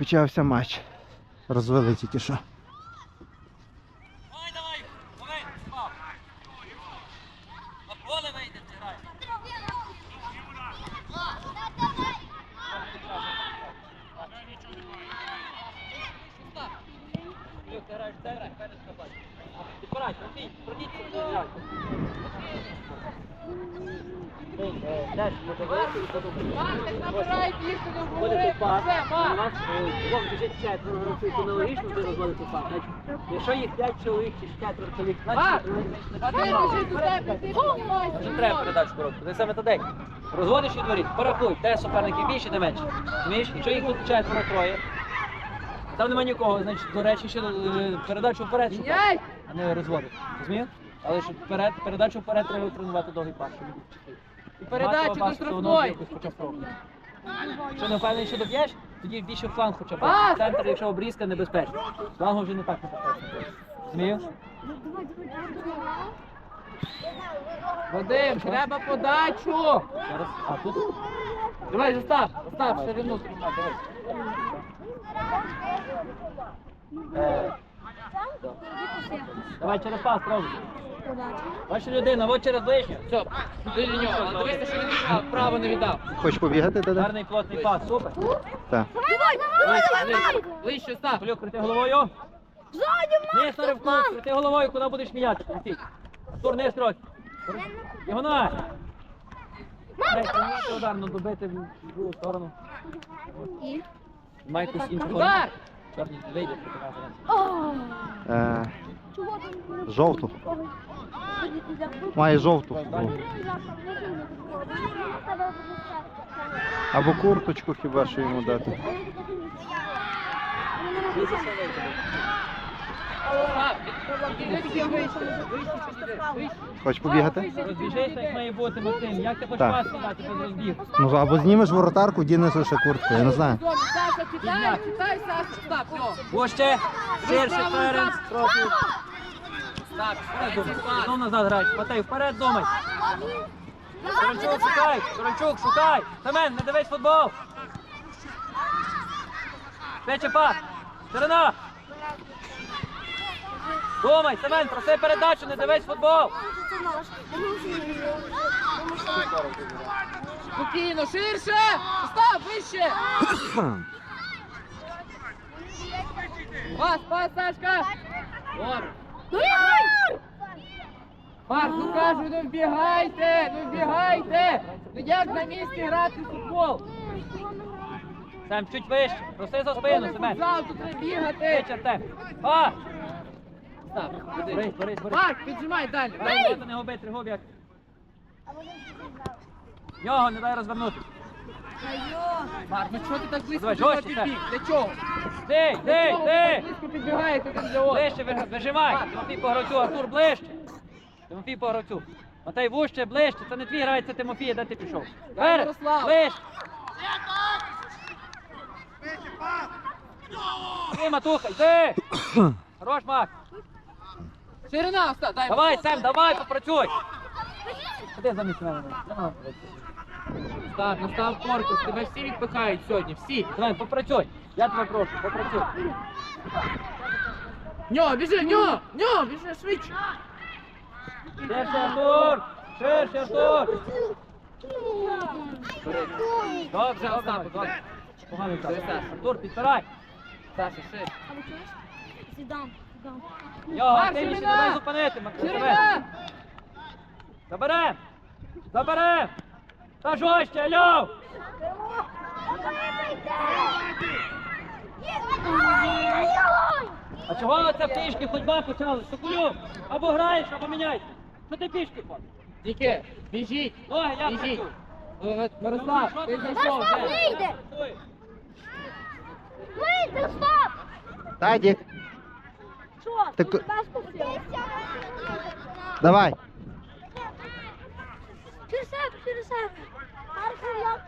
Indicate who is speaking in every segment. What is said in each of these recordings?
Speaker 1: Почався матч. Розвели тільки що.
Speaker 2: Давай, давай, давай, спав. На поле вийде, грай. Люк, ти граєш, ти грай, перед копай. Підбирай, крутіть, крутіть, крутіть. Даш, подивися і подумай.
Speaker 3: Так набирають їсти до
Speaker 2: Вводити
Speaker 3: голови.
Speaker 2: пас.
Speaker 3: Все,
Speaker 2: У
Speaker 3: пас.
Speaker 2: нас е, двох біжить четверо гравців, то буде розводити пас. Якщо їх п'ять чоловік чи четверо чоловік, значить...
Speaker 3: Ти
Speaker 2: Вже треба передачу коробку. Це саме туди. Розводиш від воріт, порахуй, де суперників більше, де менше. Розумієш? Якщо їх тут четверо троє, там немає нікого, значить, до речі, ще е, передачу вперед шукати, а не розводити. Розумієш? Але щоб вперед, передачу вперед треба тренувати довгий пас. щоб.
Speaker 3: І передачу до
Speaker 2: воно
Speaker 3: штрафної.
Speaker 2: Якщо не впевнений, що доб'єш, тоді більше фланг хоча б. Центр, якщо обрізка, небезпечно. Флангу вже не так небезпечно.
Speaker 3: Вадим, треба подачу.
Speaker 2: Зараз. А тут
Speaker 3: Давай, застав, застав, ширину давай.
Speaker 2: Е, Давай через пас пробуй. Бачиш людина, от через ближню.
Speaker 3: Все, до нього. Дивися, що він віддав, право не віддав.
Speaker 1: Хочеш побігати, Деде?
Speaker 2: Гарний плотний пас, супер.
Speaker 1: Так.
Speaker 3: Ближче, ближче став.
Speaker 2: Полюк, крути головою. Не ривку, крути головою, куди будеш м'яти. Крути. Тур не трохи. Його на. Дай, ударно добити в другу сторону. Має якусь іншу.
Speaker 3: Удар!
Speaker 2: Чорний вийде.
Speaker 1: Е, жовту. Має жовту. Або курточку хіба що йому дати. Хочеш побігати?
Speaker 2: Як ти хочеш
Speaker 1: Так.
Speaker 2: пас подати?
Speaker 1: Ну або знімеш воротарку, дінеш лише куртку, я не знаю.
Speaker 3: Саша, читай, читай, Саша, став, все.
Speaker 2: Вище, ширше, Ференц, трохи.
Speaker 3: Так,
Speaker 2: Вперед думай. Знов назад грай. Патай, вперед думай. Корончук, шукай. Корончук, шукай. Семен, не дивись футбол. Швидше пас. Сторона. Думай, Семен, проси передачу, не дивись футбол.
Speaker 3: Спокійно, ширше! Став, вище! Пас, пас, Сашка! Марк, ну кажу, не вбігайте, не вбігайте! Ну як на місці грати в футбол?
Speaker 2: Сем, чуть вище. Проси за спину, Семен.
Speaker 3: Тут треба бігати!
Speaker 2: Пас.
Speaker 3: Став,
Speaker 2: Борис. Борис, Борис.
Speaker 3: Марк, піджимай далі.
Speaker 2: Дай, не губи, три губи. як. Нього, не дай розвернути.
Speaker 3: Марк, ну чого ти так близько
Speaker 2: Давай, жорстче,
Speaker 3: підбіг? Для чого?
Speaker 2: Ти, ти, ти.
Speaker 3: Близько підбігаєте один для одного.
Speaker 2: Ближче ви- вижимай. Тимофій по гравцю, Артур, ближче. Тимофій по гравцю. Матей, вужче, ближче. Це не твій грається Тимофій, де ти пішов. Вперед,
Speaker 3: Ярослав.
Speaker 2: ближче. Ти, Матуха, йди. Хорош, Мак.
Speaker 3: Ширина, став, дай.
Speaker 2: Давай, Сем, давай, попрацюй. Ходи замість мене.
Speaker 3: Став, настав корпус, тебе всі відпихають сьогодні, всі.
Speaker 2: Давай, попрацюй. Я тебе прошу, попрацюй.
Speaker 3: Ньо, біжи, ньо, ньо, біжи швидше.
Speaker 2: Ширше, Артур. Ширше, Артур. Добре,
Speaker 3: Остап,
Speaker 2: добре.
Speaker 3: Це Саша.
Speaker 2: Артур, підпирай.
Speaker 3: Саша, ширше.
Speaker 4: Сідан.
Speaker 2: Його активніше дай зупинити, Максим. Заберем! Заберем! Та жорстче, алло! А чого ви це пішки ходьба почали? Соколю, або граєш, або міняйся. Що ти пішки ходиш?
Speaker 3: Тільки, біжіть.
Speaker 2: Ноги, я
Speaker 3: Біжіть. Мирослав, ти зайшов
Speaker 4: Та вийде! Вийди, стоп!
Speaker 1: Тадік,
Speaker 4: Що?
Speaker 1: Так-
Speaker 4: Тут паску все.
Speaker 1: давай.
Speaker 4: Через себе, через себе. Марко, я...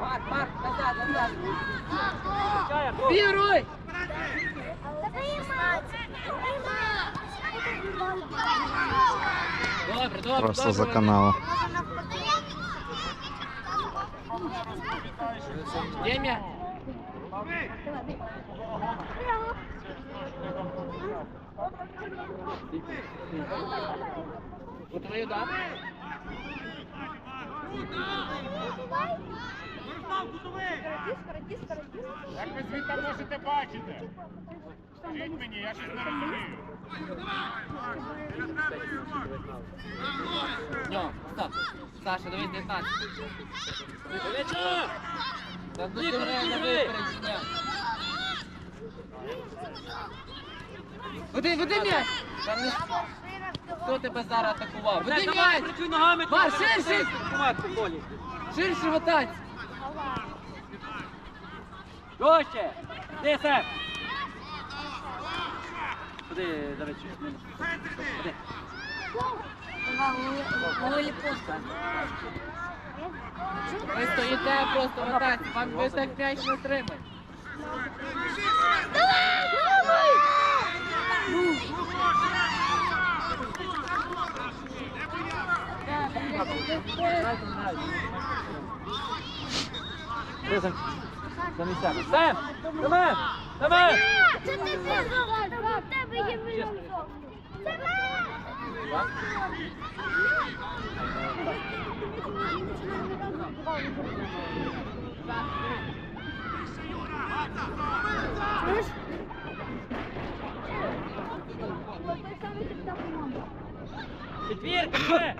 Speaker 3: Марк, Марк, назад, назад.
Speaker 2: Чай, Артур.
Speaker 3: Віруй!
Speaker 4: Та приймай! Приймай!
Speaker 3: Добре, добре,
Speaker 1: Просто
Speaker 3: добре.
Speaker 1: за каналу.
Speaker 3: Є м'яч. Готовий удар?
Speaker 5: Як ви звідти можете бачити? Скажіть мені, я щось не розумію.
Speaker 3: Ньо, стоп. Саша, дивись 19.
Speaker 2: Величко!
Speaker 3: Та ну ти випередження. Веди, веди м'яч! Та не- Хто тебе зараз атакував? Веди
Speaker 2: Давай,
Speaker 3: м'яч!
Speaker 2: працюй ногами.
Speaker 3: Бар,
Speaker 2: трохи,
Speaker 3: ширше!
Speaker 2: Жорстче! Де Сем? Куди, Давид. Куди?
Speaker 3: Ви стоїте просто в атаці, вам ви так м'яч не тримаєте.
Speaker 2: Де Сем? За місця. Сем! Давай! Давай! Четвірка, де?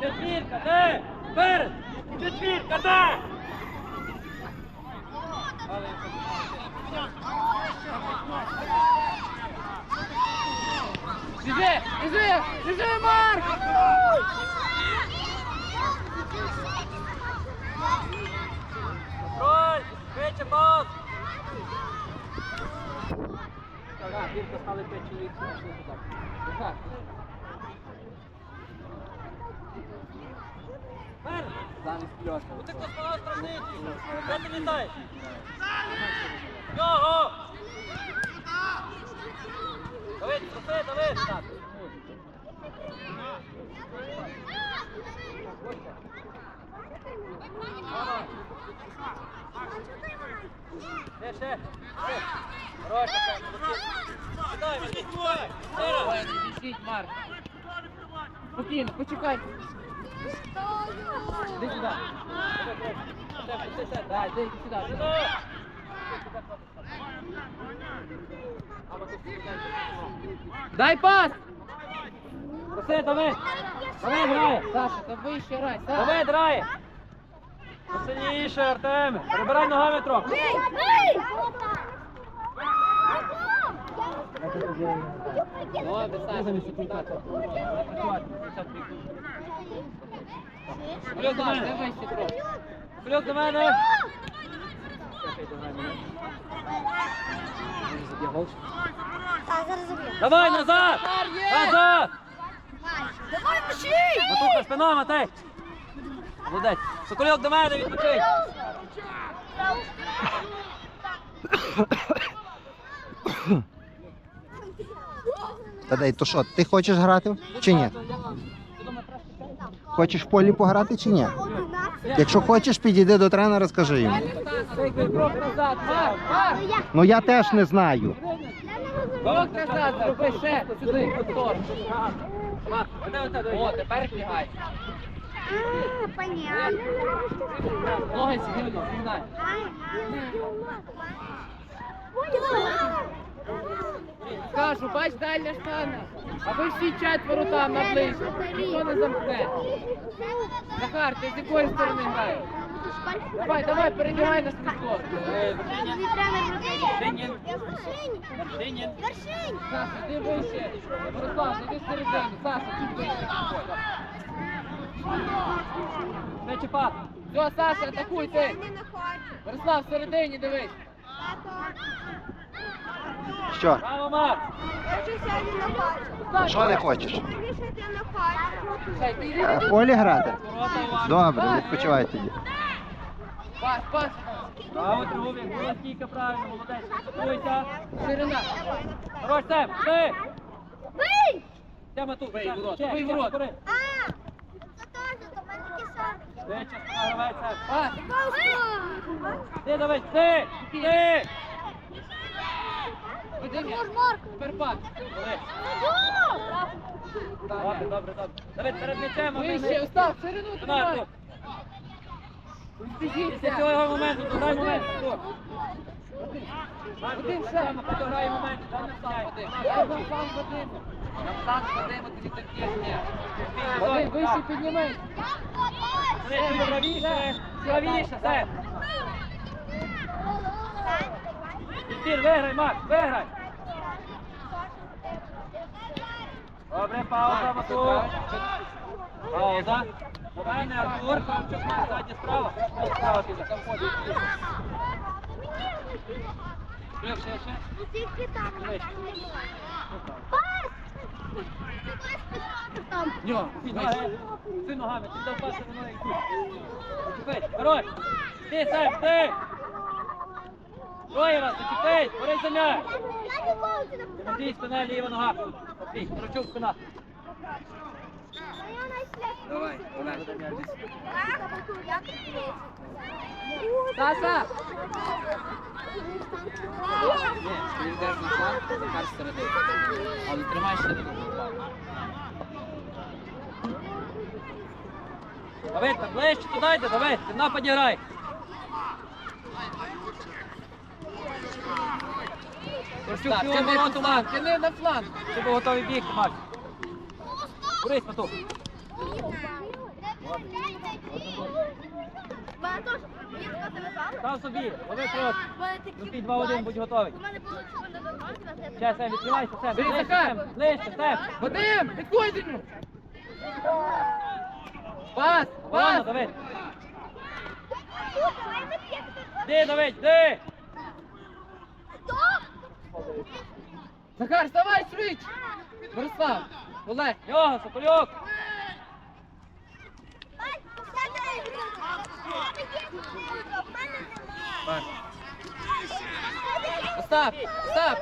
Speaker 2: Четвірка, де? Перед! Четвірка, де?
Speaker 3: Біжи! Біжи! Біжи, Марк!
Speaker 2: Контроль! Швидше пас! Так, Бірка стали 5 чоловік, пішли туди.
Speaker 3: Так.
Speaker 2: Ти сказав? Де ти літаєш? Його! Давид, проси, Давид! Так. Ще, ще, ще. Хороша, Сідай, візьміть твоє. Зараз.
Speaker 3: Ой, не біжіть, Марк. Спокійно, почекай. Іди сюди. Так, іди сюди.
Speaker 2: Сюди.
Speaker 3: Дай пас!
Speaker 2: Проси, Давид. Давид грає.
Speaker 3: Саша, та вище рай, Саша.
Speaker 2: Давид грає. Посильніше, Артем. Прибирай ногами трохи.
Speaker 3: Добре, Саша.
Speaker 2: Плюс до мене. Плюс до мене. Давай, назад. Назад.
Speaker 4: Давай, мочи!
Speaker 2: Матуха, спина, Матей. Молодець. Сокольок до мене, відпочинь.
Speaker 1: Та дай, то що, ти хочеш грати чи ні? Хочеш в полі пограти чи ні? Якщо хочеш, підійди до тренера, скажи йому. Ну я теж не знаю.
Speaker 3: Крок назад, зроби ще, сюди, повтор. О, тепер бігай.
Speaker 4: А, понятно.
Speaker 3: Ноги сильно, зігнай. Кажу, бач, дальня штана. А ви всі четверо там наближені. Ніхто не замкне. Захар, ти з якої сторони граєш? Давай, давай, перебігай на.
Speaker 2: Е,
Speaker 4: Вершинін.
Speaker 2: Шинін.
Speaker 4: Вершинь.
Speaker 3: Саша, ти вище. Мирослав, іди всередину. Саша, чуть вище.
Speaker 2: Не чіпати.
Speaker 3: Все, Саша, атакуй ти. Мирослав, всередині дивись.
Speaker 1: Що? Що не хочеш?
Speaker 3: Ти.
Speaker 1: Е, В полі грати? Добре, відпочивай тоді.
Speaker 3: Пас, пас.
Speaker 2: Браво, Трубін. Була стійка правильно, молодець. Готуйся.
Speaker 3: Ширина.
Speaker 2: Хорош, Сем. Ти.
Speaker 4: Бий!
Speaker 2: Тема тут.
Speaker 3: Бий ворот, бий ворот.
Speaker 4: А, це теж, то в мене такі самі.
Speaker 2: Вище, гравець, Саш.
Speaker 3: Пас.
Speaker 2: Ти, давай, ти, ти.
Speaker 3: Пас.
Speaker 2: Бери. Добре, добре, добре. Давай перед м'ячем.
Speaker 3: Вище, Остап,
Speaker 2: Сюди,
Speaker 3: тримай.
Speaker 2: Після цього моменту, то дай момент. тут.
Speaker 3: Один ще.
Speaker 2: Потягай момент, дай
Speaker 3: Вадим, сам Вадим. На план Вадима тобі таке ні. Вадим, вище
Speaker 2: чуть правіше, правіше, все. Ефір, виграй, Макс, виграй. Добре, пауза, Матур. Пауза. У мене Артур, Кравчук, Макс, ззаді справа. Справа піде. Ще, ще, ще.
Speaker 4: Тільки там, а там не можна. Пас! Там.
Speaker 3: Нього,
Speaker 2: Ти
Speaker 3: вище.
Speaker 2: ногами, ти дав пас, воно і тут. Зачепись. Ти, Сем, ти. Троє вас, борись за м'яч. Тимофій, спина, ліва нога. Матвій, Кравчук, спина.
Speaker 3: Давай, давай. Саша!
Speaker 4: Ні,
Speaker 3: Ти
Speaker 2: ближче туди йди, Давид, ти в нападі грай. Кравчук,
Speaker 3: Так,
Speaker 2: ти
Speaker 3: на фланг,
Speaker 2: Макс.
Speaker 3: тяни на фланг.
Speaker 2: Ти був готовий бігти, Макс. Борись,
Speaker 4: зависало.
Speaker 2: Став собі, лови крот. Ну, 2-1, будь готовий. Ще, Сем, відкривайся, Сем. Ближче, Сем, ближче, Сем.
Speaker 3: Вадим, підходь до нього. Пас, пас.
Speaker 2: Давид.
Speaker 4: Не.
Speaker 2: Де, Давид, де?
Speaker 3: Захар, вставай швидше. Борислав, Олег.
Speaker 4: Мене нема.
Speaker 3: Остап, Остап.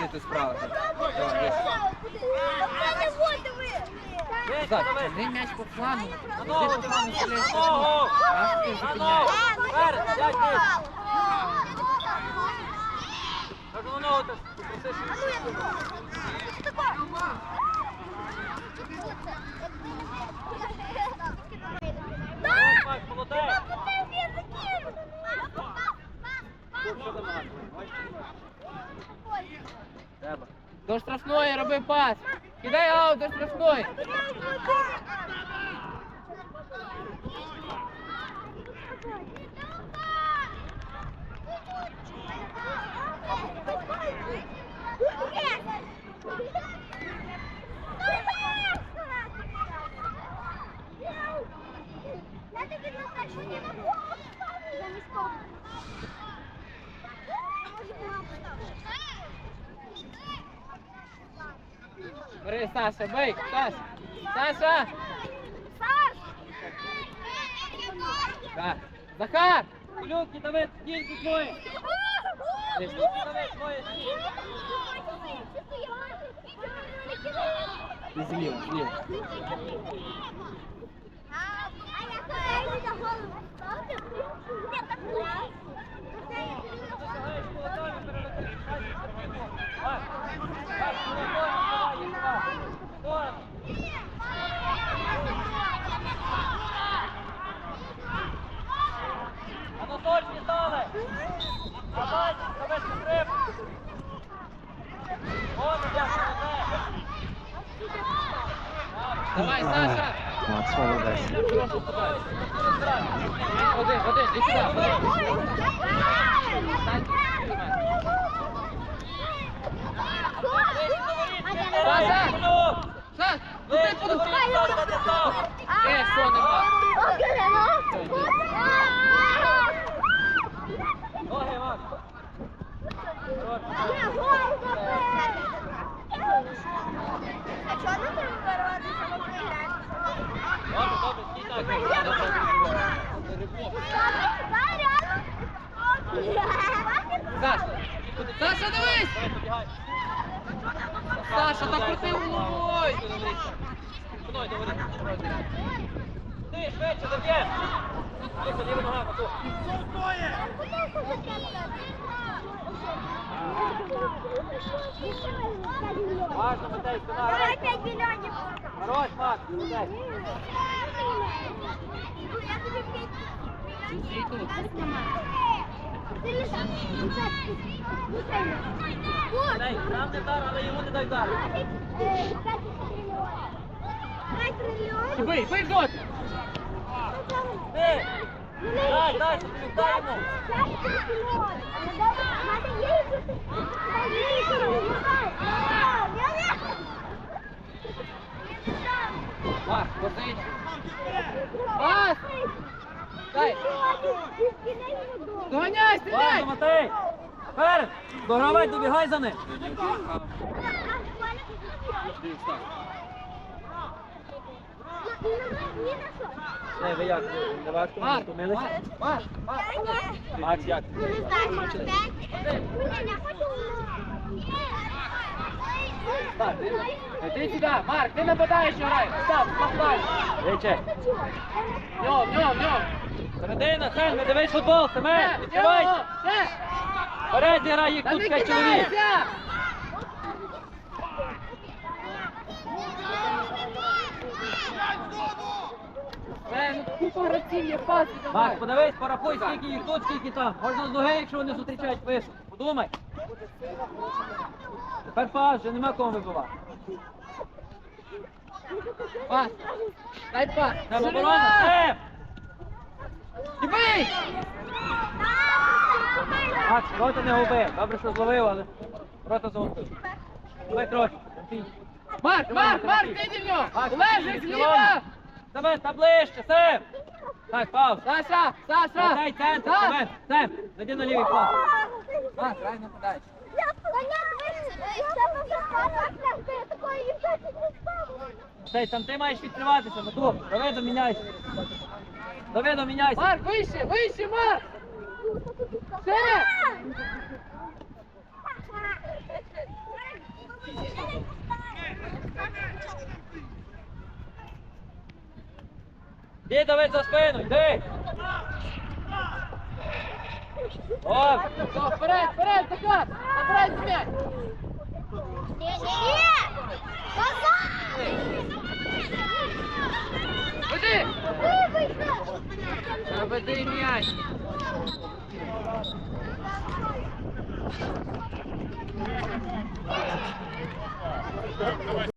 Speaker 4: Ні,
Speaker 3: ти справа.
Speaker 2: Давид?
Speaker 3: тяни м'яч по Іди
Speaker 2: ногу, ногу. Ногу. Вперед, п'ять
Speaker 3: До штрафної роби пас. Кидай аут до штрафної.
Speaker 4: Я тобі за те, що не могу. Я не спав.
Speaker 3: Бери, Саша, бий. Саша. Саша.
Speaker 4: Саш!
Speaker 3: Захар.
Speaker 2: Соколюк, і Давид, твої.
Speaker 3: Десь.
Speaker 2: Давид, твої.
Speaker 3: І зліва, зліва.
Speaker 2: Макс, Макс, молодой, давай, їх сюди. Здорово. А ну точні стали. Давай, Давид, підтримуй. От, я, молодець.
Speaker 3: Давай, Саша.
Speaker 1: Макс молодець.
Speaker 3: Один, один, і сюди.
Speaker 2: Саша!
Speaker 3: Саш, куди подумай? Е, що нема?
Speaker 2: Ноги, Макс.
Speaker 4: А чого не треба вирватися на програти?
Speaker 3: Саша, Саша, дивись! Саша, так крути головою!
Speaker 2: Спиною до воріт. Ти, швидше, заб'єш. Тихо, ліва нога, Мату. Важно, Матей, спина,
Speaker 4: Давай
Speaker 2: райка.
Speaker 4: 5 мільйонів.
Speaker 2: Хорош, Макс, молодець.
Speaker 3: Стій тут.
Speaker 2: Матей, нам не дар, але йому не дай дар.
Speaker 3: І бий, бий доти!
Speaker 2: Ти! Дай, дай, дай йому.
Speaker 3: Пас! Дай! Доганяй,
Speaker 2: Важно,
Speaker 3: стріляй!
Speaker 2: Матей. Вперед. Догравай, добігай за ним. Не, ви як? Не важко, не
Speaker 3: Марк,
Speaker 2: втомилися?
Speaker 3: Марк, Марк, Марк!
Speaker 2: Макс, як?
Speaker 3: Так, Іди сюди, Марк, ти нападаєш грай! Став, став далі!
Speaker 2: Виче.
Speaker 3: Ньом, ньом, ньом!
Speaker 2: Середина, Сен, не дивись футбол, Семен,
Speaker 3: Ще,
Speaker 2: відкривай.
Speaker 3: ньом, ще!
Speaker 2: Вперед зіграй, їх
Speaker 3: Та
Speaker 2: тут
Speaker 3: не
Speaker 2: 5 чоловік.
Speaker 3: кидайся! Е, ну купа гравців є, пас!
Speaker 2: Макс, подивись, порахуй, скільки їх тут, скільки там. Можна з ноги, якщо вони зустрічають високо. Подумай. Тепер пас, вже нема кого вибивати.
Speaker 3: Пас! Дай пас!
Speaker 2: Треба оборона, Сем!
Speaker 3: І бий!
Speaker 2: Макс, рота не губи. Добре, що зловив, але рота загубив. Давай трохи.
Speaker 3: Марк, Марк, Марк, ти нього!
Speaker 2: Ти,
Speaker 3: зліва!
Speaker 2: Семен, та ближче, Сем! Так, пауз.
Speaker 3: Саша, Саша!
Speaker 2: Дай центр. Семен, Сем, зайди на лівий фланг.
Speaker 3: Марк, грай нападаєш.
Speaker 2: Цей, там ти маєш відкриватися, Мату. Давиdo, міняйся. Давидо, міняйся.
Speaker 3: Марк, вище, вище, Марк! Ще!
Speaker 2: Іди, Давид, за спину, йди. О,
Speaker 3: Все, вперед, вперед, Захар! Забирай м'яч! Веди! Веди м'яч!